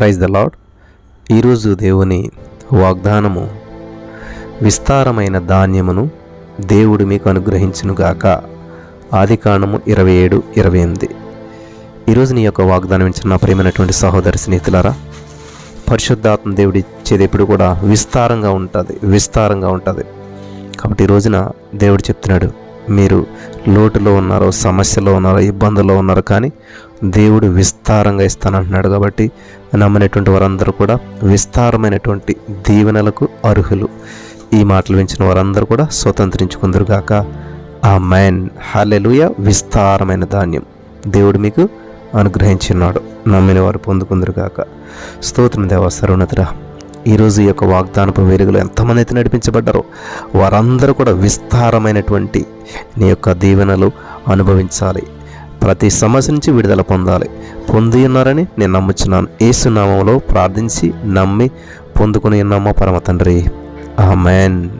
Praise the lord ఈరోజు దేవుని వాగ్దానము విస్తారమైన ధాన్యమును దేవుడు మీకు అనుగ్రహించునుగాక ఆది కాండము ఇరవై ఏడు ఇరవై ఎనిమిది. ఈరోజు నీ యొక్క వాగ్దానం ఇచ్చిన నా ప్రేమైనటువంటి సహోదరి స్నేహితులారా పరిశుద్ధాత్మ దేవుడి ఇచ్చేది ఎప్పుడు కూడా విస్తారంగా ఉంటుంది విస్తారంగా ఉంటుంది. కాబట్టి ఈ రోజున దేవుడు చెప్తున్నాడు మీరు లోటులో ఉన్నారో సమస్యలో ఉన్నారో ఇబ్బందుల్లో ఉన్నారో కానీ దేవుడు విస్తారంగా ఇస్తానంటున్నాడు కాబట్టి నమ్మినటువంటి వారందరూ కూడా విస్తారమైనటువంటి దీవెనలకు అర్హులు. ఈ మాటలు వించిన వారందరూ కూడా స్వతంత్రించుకుందరుగాక. ఆ మైన్ హాలెలుయ విస్తారమైన ధాన్యం. దేవుడు మీకు అనుగ్రహించున్నాడు నమ్మిన వారు పొందుకుందరుగాక. స్తోత్రం దేవ ఈరోజు ఈ యొక్క వాగ్దానపు వెలుగులో ఎంతమంది అయితే నడిపించబడ్డారో వారందరూ కూడా విస్తారమైనటువంటి నీ యొక్క దీవెనలు అనుభవించాలి. ప్రతి సమస్య నుంచి విడుదల పొందాలి. పొంది ఉన్నారని నేను నమ్ముచున్నాను. ఏసునామంలో ప్రార్థించి నమ్మి పొందుకుని ఉన్నామా పరమ తండ్రి. ఆమెన్.